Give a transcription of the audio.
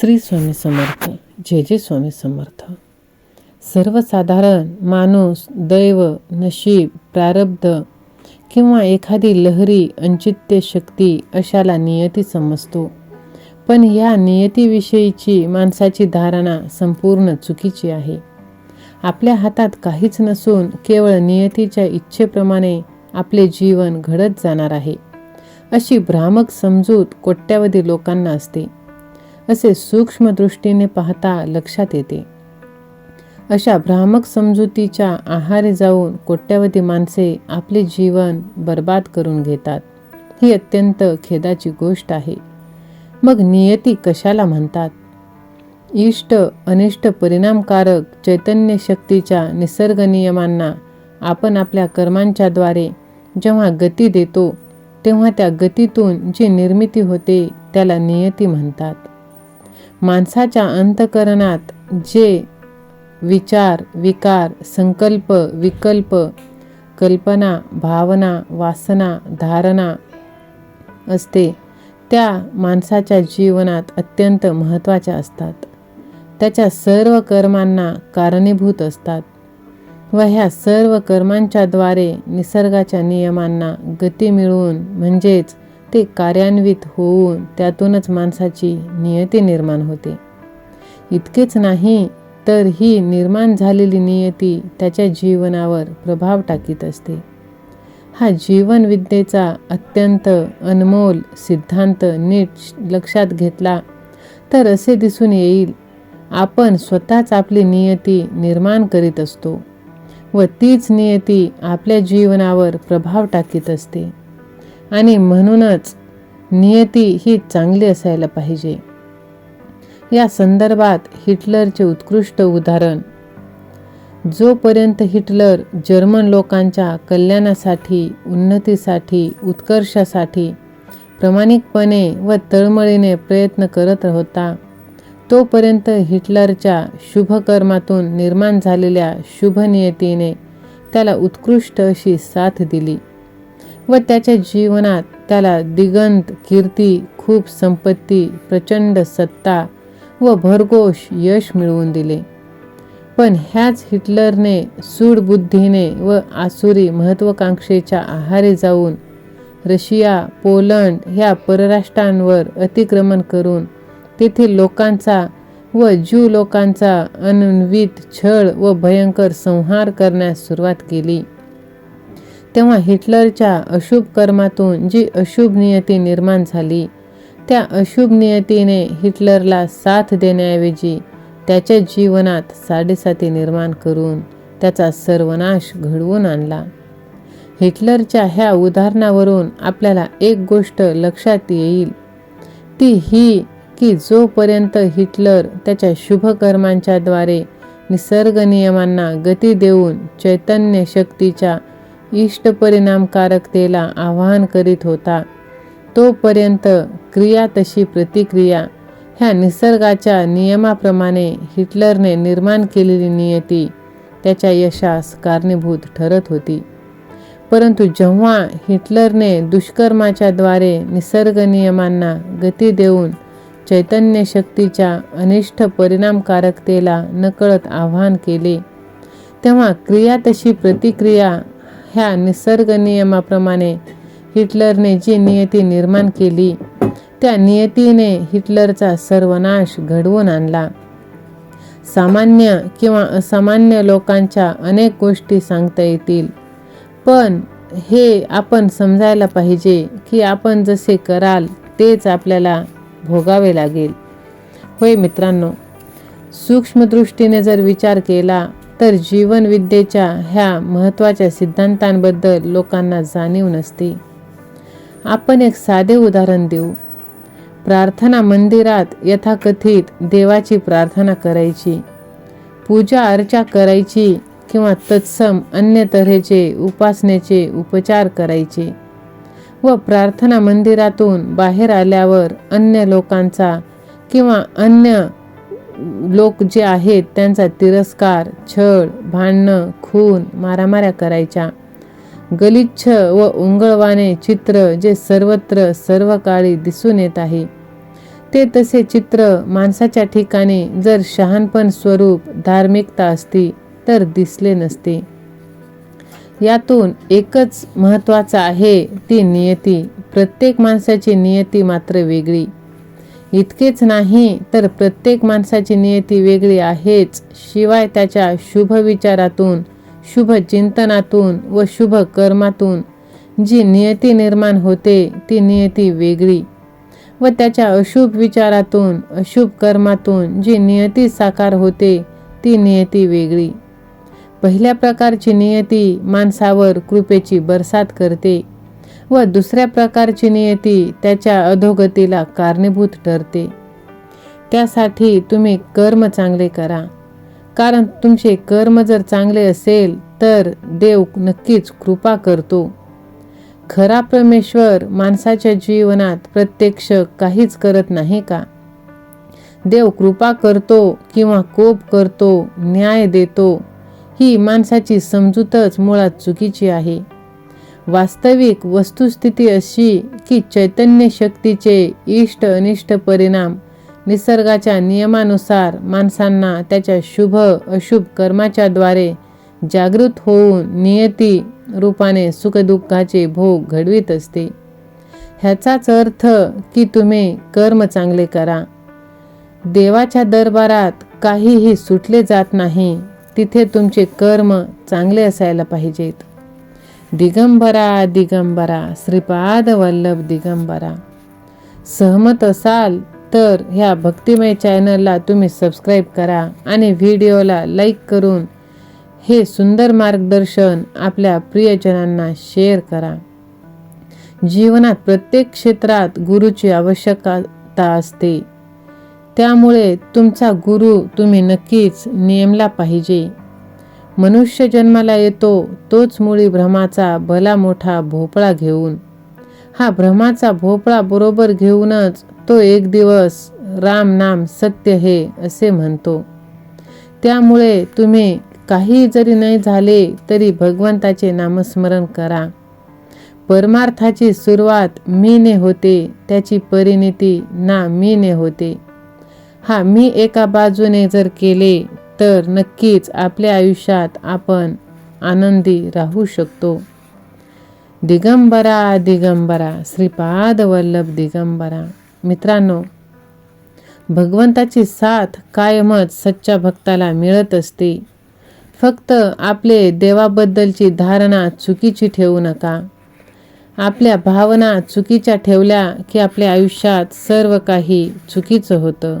श्री स्वामी समर्थ जे जे स्वामी समर्थ. सर्वसाधारण माणूस दैव नशीब प्रारब्ध किंवा एखादी लहरी अंचित्य शक्ती अशाला नियती समजतो. पण या नियतीविषयीची माणसाची धारणा संपूर्ण चुकीची आहे. आपल्या हातात काहीच नसून केवळ नियतीच्या इच्छेप्रमाणे आपले जीवन घडत जाणार आहे. अशी भ्रामक समजूत कोट्यावधी लोकांना असते. असे सूक्ष्मदृष्टीने पाहता लक्षात येते. अशा भ्रामक समजुतीच्या आहारी जाऊन कोट्यावधी माणसे आपले जीवन बर्बाद करून घेतात. ही अत्यंत खेदाची गोष्ट आहे. मग नियती कशाला म्हणतात? इष्ट अनिष्ट परिणामकारक चैतन्य शक्तीच्या निसर्ग नियमांना आपण आपल्या कर्मांच्याद्वारे जेव्हा गती देतो तेव्हा त्या गतीतून जी निर्मिती होते त्याला नियती म्हणतात. माणसाच्या अंतकरणात जे विचार विकार संकल्प विकल्प कल्पना भावना वासना धारणा असते त्या माणसाच्या जीवनात अत्यंत महत्त्वाच्या असतात. त्याच्या सर्व कर्मांना कारणीभूत असतात व ह्या सर्व कर्मांच्याद्वारे निसर्गाच्या नियमांना गती मिळवून म्हणजेच ते कार्यान्वित होऊन त्यातूनच माणसाची नियती निर्माण होते. इतकेच नाही तर ही निर्माण झालेली नियती त्याच्या जीवनावर प्रभाव टाकीत असते. हा जीवनविद्येचा अत्यंत अनमोल सिद्धांत नीट लक्षात घेतला तर असे दिसून येईल आपण स्वतःच आपली नियती निर्माण करीत असतो व तीच नियती आपल्या जीवनावर प्रभाव टाकीत असते. आणि म्हणूनच नियती ही चांगली असायला पाहिजे. या संदर्भात हिटलरचे उत्कृष्ट उदाहरण. जोपर्यंत हिटलर जर्मन लोकांच्या कल्याणासाठी उन्नतीसाठी उत्कर्षासाठी प्रामाणिकपणे व तळमळीने प्रयत्न करत होता तोपर्यंत हिटलरच्या शुभकर्मातून निर्माण झालेल्या शुभनियतीने त्याला उत्कृष्ट अशी साथ दिली. व त्याच्या जीवनात त्याला दिगंत कीर्ती खूप संपत्ती प्रचंड सत्ता व भरघोष यश मिळवून दिले. पण ह्याच हिटलरने सूडबुद्धीने व आसुरी महत्त्वाकांक्षेच्या आहारी जाऊन रशिया पोलंड ह्या परराष्ट्रांवर अतिक्रमण करून तेथील लोकांचा व ज्यू लोकांचा अनन्वित छळ व भयंकर संहार करण्यास सुरुवात केली. तेव्हा हिटलरच्या अशुभ कर्मातून जी अशुभ नियती निर्माण झाली त्या अशुभ नियतीने हिटलरला साथ देण्याऐवजी त्याच्या जीवनात साडेसाती निर्माण करून त्याचा सर्वनाश घडवून आणला. हिटलरच्या ह्या उदाहरणावरून आपल्याला एक गोष्ट लक्षात येईल. ती ही की जोपर्यंत हिटलर त्याच्या शुभकर्मांच्याद्वारे निसर्ग नियमांना गती देऊन चैतन्य शक्तीच्या इष्ट परिणामकारकतेला आवाहन करीत होता. तोपर्यंत क्रिया तशी प्रतिक्रिया ह्या निसर्गाच्या नियमाप्रमाणे हिटलरने निर्माण केलेली नियती त्याच्या यशास कारणीभूत ठरत होती. परंतु जेव्हा हिटलरने दुष्कर्माच्या द्वारे निसर्ग नियमांना गती देऊन चैतन्य शक्तीच्या अनिष्ट परिणामकारकतेला नकळत आव्हान केले तेव्हा क्रिया तशी प्रतिक्रिया ह्या निसर्ग नियमाप्रमाणे हिटलरने जी नियती निर्माण केली त्या नियतीने हिटलरचा सर्वनाश घडवून आणला. सामान्य किंवा असामान्य लोकांच्या अनेक गोष्टी सांगता येतील पण हे आपण समजायला पाहिजे की आपण जसे कराल तेच आपल्याला भोगावे लागेल. होय मित्रांनो सूक्ष्मदृष्टीने जर विचार केला तर जीवनविद्येच्या ह्या महत्त्वाच्या सिद्धांतांबद्दल लोकांना जाणीव नसते. आपण एक साधे उदाहरण देऊ. प्रार्थना मंदिरात यथाकथित देवाची प्रार्थना करायची. पूजा अर्चा करायची किंवा तत्सम अन्य तऱ्हेचे उपासनेचे उपचार करायचे व प्रार्थना मंदिरातून बाहेर आल्यावर अन्य लोकांचा किंवा अन्य लोक जे आहेत त्यांचा तिरस्कार छळ भांडणं खून मारामाऱ्या करायच्या. गलिच्छ व उंगळवाने चित्र जे सर्वत्र सर्व काळी दिसून येत आहे. ते तसे चित्र माणसाच्या ठिकाणी जर शहाणपण स्वरूप धार्मिकता असती तर दिसले नसते. यातून एकच महत्त्वाचं आहे ती नियती. प्रत्येक माणसाची नियती मात्र वेगळी. इतकेच नाही तर प्रत्येक माणसाची नियती वेगळी आहेच. शिवाय त्याच्या शुभ विचारातून शुभ चिंतनातून व शुभ कर्मातून जी नियती निर्माण होते ती नियती वेगळी. व त्याच्या अशुभ विचारातून अशुभ कर्मातून जी नियती साकार होते ती नियती वेगळी. पहिल्या प्रकारची नियती माणसावर कृपेची बरसात करते. व दुसऱ्या प्रकारची नियती त्याच्या अधोगतीला कारणीभूत ठरते. त्यासाठी तुम्ही कर्म चांगले करा. कारण तुमचे कर्म जर चांगले असेल तर देव नक्कीच कृपा करतो. खरा परमेश्वर माणसाच्या जीवनात प्रत्यक्ष काहीच करत नाही का? देव कृपा करतो किंवा कोप करतो न्याय देतो ही माणसाची समजूतच मुळात चुकीची आहे. वास्तविक वस्तुस्थिती अशी की चैतन्य शक्तीचे इष्ट अनिष्ट परिणाम निसर्गाच्या नियमानुसार माणसांना त्याच्या शुभ अशुभ कर्माच्या द्वारे जागृत होऊन नियती रूपाने सुखदुःखाचे भोग घडवीत असते. ह्याचाच अर्थ की तुम्ही कर्म चांगले करा. देवाच्या दरबारात काहीही सुटले जात नाही तिथे तुमचे कर्म चांगले असायला पाहिजेत. दिगंबरा दिगंबरा श्रीपाद वल्लभ दिगंबरा. सहमत असाल तर ह्या भक्तिमय चॅनलला तुम्ही सबस्क्राईब करा आणि व्हिडिओला लाईक करून हे सुंदर मार्गदर्शन आपल्या प्रियजनांना शेअर करा. जीवनात प्रत्येक क्षेत्रात गुरुची आवश्यकता असते. त्यामुळे तुमचा गुरु तुम्ही नक्कीच नेमला पाहिजे. मनुष्य जन्माला येतो तोच मुळी भ्रमाचा भला मोठा भोपळा घेऊन. हा भ्रमाचा भोपळा बरोबर घेऊनच तो एक दिवस राम नाम सत्य हे असे म्हणतो. त्यामुळे तुम्ही काही जरी नाही झाले तरी भगवंताचे नामस्मरण करा. परमार्थाची सुरुवात मीने होते त्याची परिणिती ना मीने होते. हा मी एका बाजूने जर केले तर नक्कीच आपल्या आयुष्यात आपण आनंदी राहू शकतो. दिगंबरा दिगंबरा श्रीपाद वल्लभ दिगंबरा. मित्रांनो भगवंताची साथ कायमच सच्च्या भक्ताला मिळत असते. फक्त आपले देवाबद्दलची धारणा चुकीची ठेवू नका. आपल्या भावना चुकीच्या ठेवल्या की आपल्या आयुष्यात सर्व काही चुकीचं होतं.